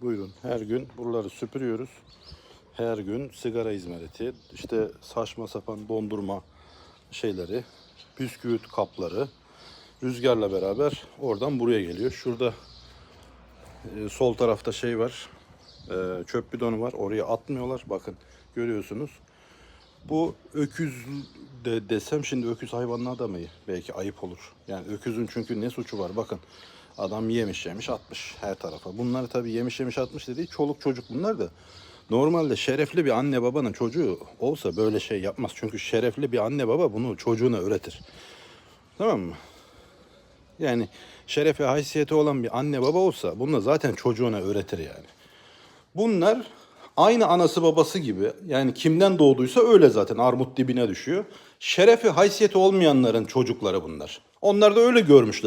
Buyurun her gün buraları süpürüyoruz. Her gün sigara izmariti, işte saçma sapan dondurma şeyleri, bisküvit kapları rüzgarla beraber oradan buraya geliyor. Şurada e, sol tarafta şey var. e, çöp bidonu var. Oraya atmıyorlar. Bakın görüyorsunuz. Bu öküz de desem şimdi öküz hayvanına da mı belki ayıp olur. Yani öküzün çünkü ne suçu var bakın. Adam yemiş yemiş atmış her tarafa. Bunlar tabii yemiş yemiş atmış dediği çoluk çocuk bunlar da. Normalde şerefli bir anne babanın çocuğu olsa böyle şey yapmaz. Çünkü şerefli bir anne baba bunu çocuğuna öğretir. Tamam mı? Yani şeref ve haysiyeti olan bir anne baba olsa bunu zaten çocuğuna öğretir yani. Bunlar aynı anası babası gibi yani kimden doğduysa öyle zaten armut dibine düşüyor. Şerefi haysiyeti olmayanların çocukları bunlar. Onlar da öyle görmüşler.